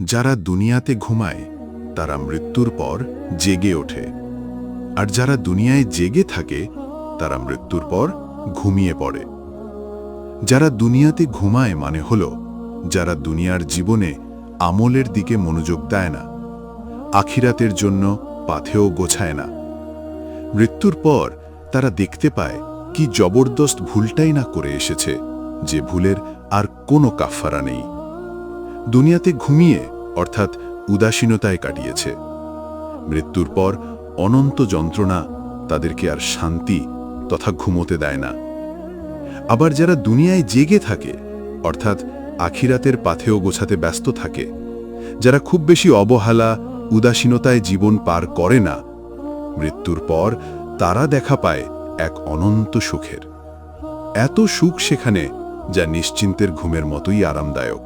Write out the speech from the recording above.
যারা দুনিয়াতে ঘুমায়, তারা মৃত্যুর পর জেগে ওঠে। আর যারা দুনিয়ায় জেগে থাকে, তারা মৃত্যুর পর ঘুমিয়ে পড়ে। যারা দুনিয়াতে ঘুমায় মানে হল, যারা দুনিয়ার জীবনে আমলের দিকে মনোযোগ দেয় না, আখিরাতের জন্য পাথেও গোছায় না। মৃত্যুর পর তারা দেখতে পায় কি জবরদস্ত ভুলটাই না করে এসেছে, যে ভুলের আর কোনো কাফফারা নেই। দুনিয়াতে ঘুমিয়ে, অর্থাৎ উদাসীনতায় কাটিয়েছে। মৃত্যুর পর অনন্ত যন্ত্রণা তাদেরকে আর শান্তি তথা ঘুমোতে দেয় না। আবার যারা দুনিয়ায় জেগে থাকে, অর্থাৎ আখিরাতের পাথেও গোছাতে ব্যস্ত থাকে, যারা খুব বেশি অবহেলা, উদাসীনতায় জীবন পার করে না, মৃত্যুর পর তারা দেখা পায় এক অনন্ত সুখের। এত সুখ সেখানে যা নিশ্চিন্তের ঘুমের মতোই আরামদায়ক।